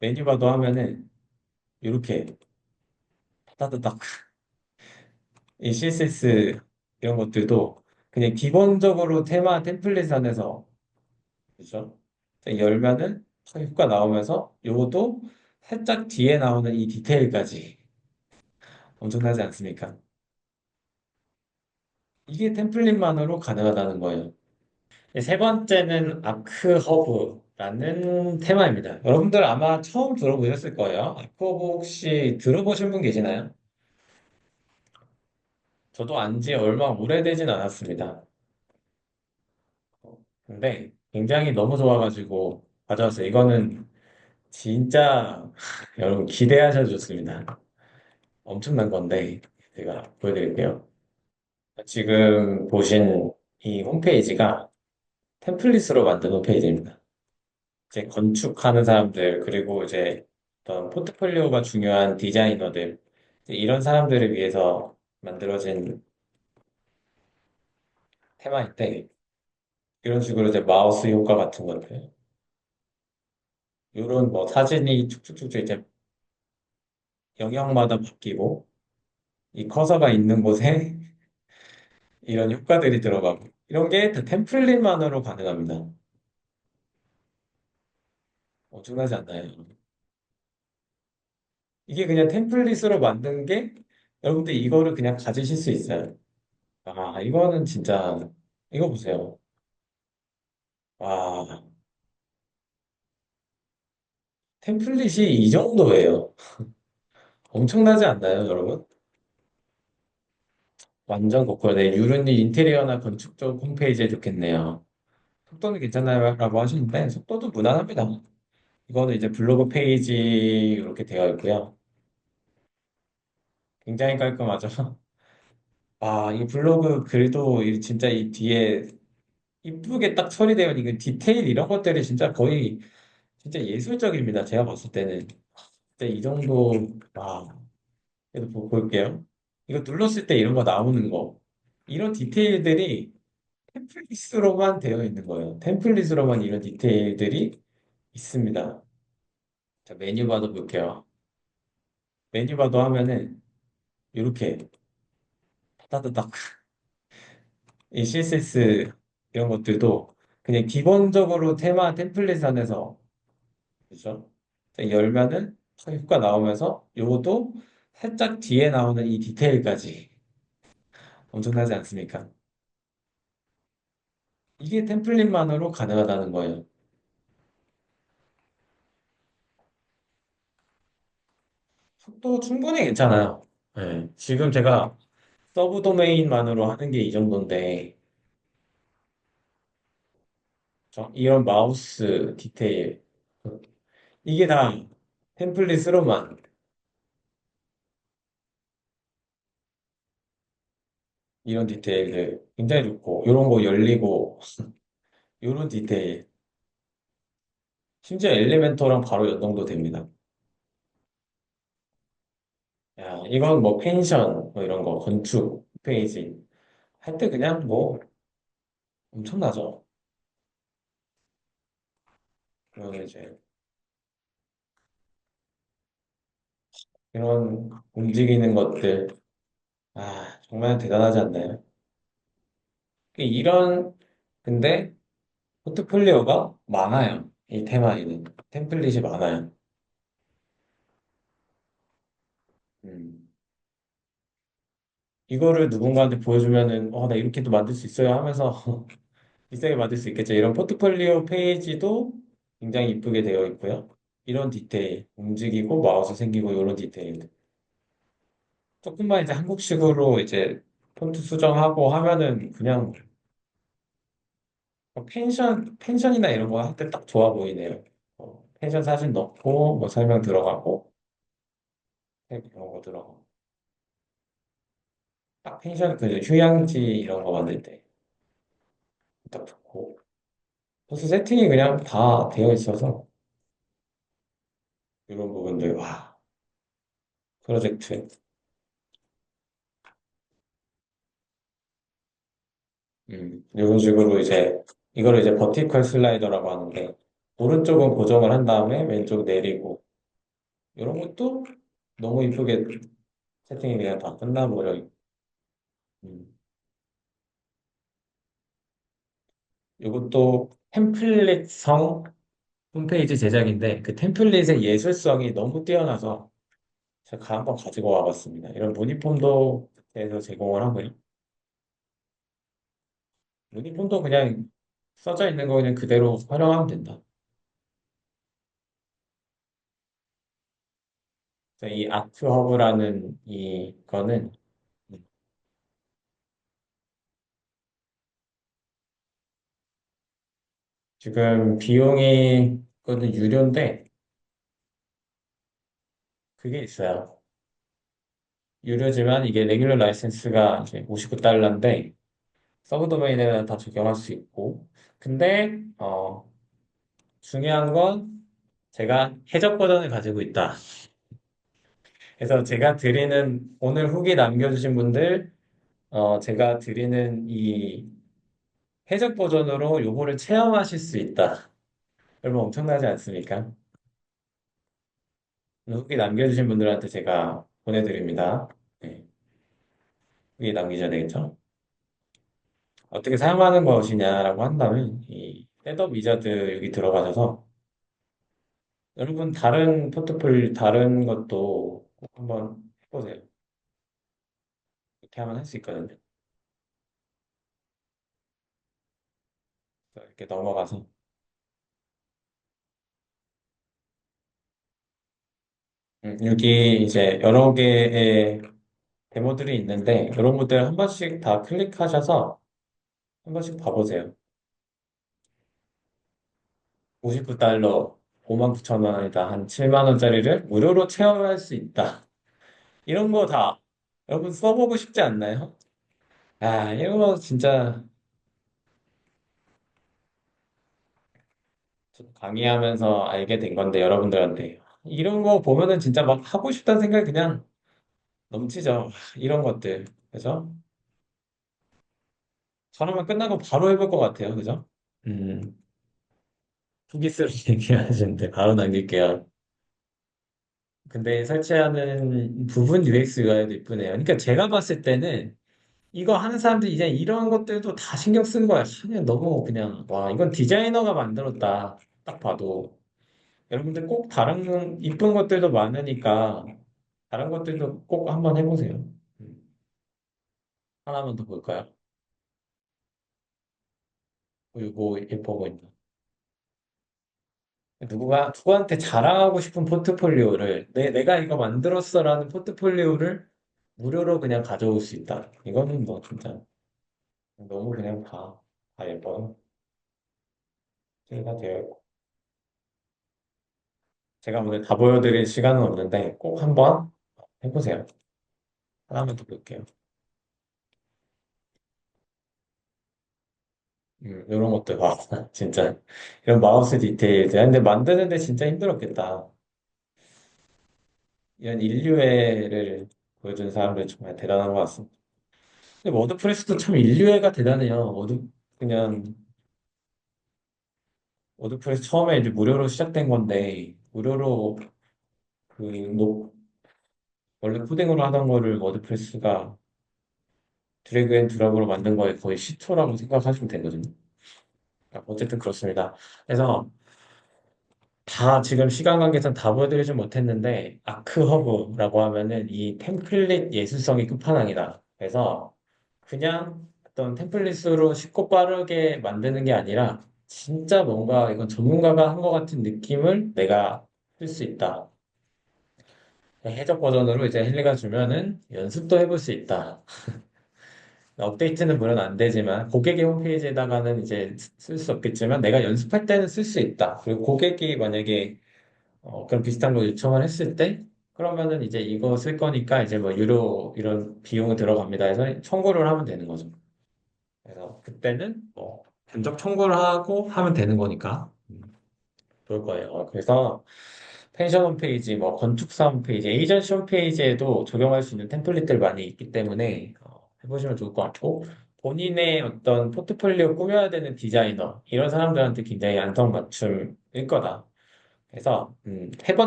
메뉴바도 하면은 이렇게 따다닥 이 CSS 이런 것들도 그냥 기본적으로 테마 템플릿 안에서 그죠? 열면은 효과 나오면서 요것도 살짝 뒤에 나오는 이 디테일까지 엄청나지 않습니까? 이게 템플릿만으로 가능하다는 거예요. 세 번째는 아크 허브라는 테마입니다. 여러분들 아마 처음 들어보셨을 거예요. 아크 허브 혹시 들어보신 분 계시나요? 저도 안 지 얼마 오래되진 않았습니다. 근데 굉장히 너무 좋아가지고 가져왔어요. 이거는 진짜 여러분 기대하셔도 좋습니다. 엄청난 건데 제가 보여드릴게요. 지금 보신 이 홈페이지가 템플릿으로 만든 홈페이지입니다. 이제 건축하는 사람들, 그리고 이제 어떤 포트폴리오가 중요한 디자이너들, 이제 이런 사람들을 위해서 만들어진 테마인데, 이런 식으로 이제 마우스 효과 같은 것들, 이런 뭐 사진이 쭉쭉쭉 이제 영역마다 바뀌고, 이 커서가 있는 곳에 이런 효과들이 들어가고, 이런 게 다 템플릿만으로 가능합니다. 엄청나지 않나요? 이게 그냥 템플릿으로 만든 게 여러분들 이거를 그냥 가지실 수 있어요. 아, 이거는 진짜 이거 보세요. 와, 템플릿이 이 정도예요. 엄청나지 않나요, 여러분? 완전 고퀄. 네, 유른이 인테리어나 건축 쪽 홈페이지에 좋겠네요. 속도는 괜찮나요? 라고 하시는데 속도도 무난합니다. 이거는 이제 블로그 페이지 이렇게 되어 있고요. 굉장히 깔끔하죠. 아, 이 블로그 글도 이 진짜 이 뒤에 이쁘게 딱 처리되어 있는 그 디테일 이런 것들이 진짜 거의 진짜 예술적입니다. 제가 봤을 때는. 진짜 이 정도, 와, 그래도 보- 볼게요. 이거 눌렀을 때 이런 거 나오는 거. 이런 디테일들이 템플릿으로만 되어 있는 거예요. 템플릿으로만 이런 디테일들이 있습니다. 자, 메뉴바도 볼게요. 메뉴바도 하면은 이렇게 따다닥 이 CSS 이런 것들도 그냥 기본적으로 테마 템플릿 안에서 그죠? 열면은 효과 나오면서 요것도 살짝 뒤에 나오는 이 디테일까지 엄청나지 않습니까? 이게 템플릿만으로 가능하다는 거예요. 속도 충분히 괜찮아요. 네, 지금 제가 서브 도메인만으로 하는 게 이 정도인데 저 이런 마우스 디테일 이게 다 템플릿으로만 이런 디테일들 굉장히 좋고 이런 거 열리고 이런 디테일 심지어 엘리멘터랑 바로 연동도 됩니다. 야, 이건 뭐 펜션 뭐 이런 거 건축 페이지 할 때 그냥 뭐 엄청나죠. 그러면 이제 이런 움직이는 것들 아 정말 대단하지 않나요? 이런 근데 포트폴리오가 많아요. 이 테마에는 템플릿이 많아요. 음. 이거를 누군가한테 보여주면은 어, 나 이렇게도 만들 수 있어요 하면서 비싸게 만들 수 있겠죠. 이런 포트폴리오 페이지도 굉장히 이쁘게 되어 있고요. 이런 디테일, 움직이고 마우스 생기고 이런 디테일. 조금만 이제 한국식으로 이제 폰트 수정하고 하면은 그냥 뭐 펜션, 펜션이나 이런 거 할 때 딱 좋아 보이네요. 어, 펜션 사진 넣고 뭐 설명 들어가고 이런 거 들어가고. 딱 펜션 그 휴양지 이런 거 만들 때. 딱 좋고. 벌써 세팅이 그냥 다 되어 있어서 이런 부분들 와. 프로젝트 음, 이런 식으로 이제 이거를 이제 버티컬 슬라이더라고 하는데 오른쪽은 고정을 한 다음에 왼쪽 내리고 이런 것도 너무 이쁘게 세팅이 그냥 다 끝나버려. 있고. 음. 이것도 템플릿성 홈페이지 제작인데 그 템플릿의 예술성이 너무 뛰어나서 제가 한번 가지고 와봤습니다. 이런 무늬폼도 에서 제공을 하고요. 무늬폼도 그냥 써져 있는 거 그냥 그대로 활용하면 된다. 이 아트허브라는 이거는 지금 비용이 그거는 유료인데 그게 있어요. 유료지만 이게 레귤러 라이센스가 이제 59달러인데 서브 도메인에는 다 적용할 수 있고 근데 어 중요한 건 제가 해적 버전을 가지고 있다. 그래서 제가 드리는 오늘 후기 남겨주신 분들 어 제가 드리는 이 해적 버전으로 요거를 체험하실 수 있다. 여러분 엄청나지 않습니까? 후기 남겨주신 분들한테 제가 보내드립니다. 네, 후기 남기셔야 되겠죠? 어떻게 사용하는 것이냐라고 한다면 이 셋업 위자드 여기 들어가셔서 여러분 다른 포트폴 다른 것도 꼭 한번 해보세요. 이렇게 하면 할 수 있거든요. 이렇게 넘어가서 음, 여기 이제 여러 개의 데모들이 있는데 이런 것들 한 번씩 다 클릭하셔서 한 번씩 봐보세요. 59달러, 5만 9천 원이다. 한 7만 원짜리를 무료로 체험할 수 있다. 이런 거 다 여러분 써보고 싶지 않나요? 아, 이런 거 진짜 강의하면서 알게 된 건데 여러분들한테 이런 거 보면은 진짜 막 하고 싶다는 생각이 그냥 넘치죠. 이런 것들. 그죠? 저러면 끝나고 바로 해볼 것 같아요. 그죠? 음, 후기스를 얘기하시는데 바로 남길게요. 근데 설치하는 부분 UX UI도 이쁘네요. 그러니까 제가 봤을 때는 이거 하는 사람들이 이제 이런 것들도 다 신경 쓴 거야. 그냥 너무 그냥, 와, 이건 디자이너가 만들었다. 딱 봐도. 여러분들 꼭 다른 이쁜 것들도 많으니까 다른 것들도 꼭 한번 해보세요. 음, 하나만 더 볼까요? 이거 예뻐 보인다. 누구가, 누구한테 자랑하고 싶은 포트폴리오를, 내, 내가 이거 만들었어라는 포트폴리오를 무료로 그냥 가져올 수 있다. 이거는 뭐 진짜 너무 그냥 다, 다 예뻐요. 제가 되어 있고. 제가 오늘 다 보여드릴 시간은 없는데 꼭 한번 해보세요. 하나만 더 볼게요. 음, 이런 것들 봐. 진짜. 이런 마우스 디테일. 근데 만드는데 진짜 힘들었겠다. 이런 인류애를 보여준 사람들 정말 대단한 것 같습니다. 근데 워드프레스도 참 인류애가 대단해요. 워드, 그냥, 워드프레스 처음에 이제 무료로 시작된 건데, 무료로 그, 뭐, 원래 코딩으로 하던 거를 워드프레스가 드래그 앤 드랍으로 만든 거에 거의 시초라고 생각하시면 되거든요. 어쨌든 그렇습니다. 그래서 다 지금 시간 관계상 다 보여드리진 못했는데 아크허브라고 하면은 이 템플릿 예술성이 끝판왕이다. 그래서 그냥 어떤 템플릿으로 쉽고 빠르게 만드는 게 아니라 진짜 뭔가 이건 전문가가 한 것 같은 느낌을 내가 쓸 수 있다. 해적 버전으로 이제 헬리가 주면은 연습도 해볼 수 있다. 업데이트는 물론 안 되지만 고객의 홈페이지에다가는 이제 쓸 수 없겠지만 내가 연습할 때는 쓸 수 있다. 그리고 고객이 만약에 어, 그런 비슷한 거 요청을 했을 때 그러면은 이제 이거 쓸 거니까 이제 뭐 유료 이런 비용이 들어갑니다 해서 청구를 하면 되는 거죠. 그래서 그때는 뭐 견적 청구를 하고 하면 되는 거니까 음, 좋을 거예요. 어, 그래서 펜션 홈페이지, 뭐 건축사 홈페이지, 에이전시 홈페이지에도 적용할 수 있는 템플릿들 많이 있기 때문에 어, 해보시면 좋을 것 같고 본인의 어떤 포트폴리오 꾸며야 되는 디자이너 이런 사람들한테 굉장히 안성맞춤일 거다. 그래서 음, 해본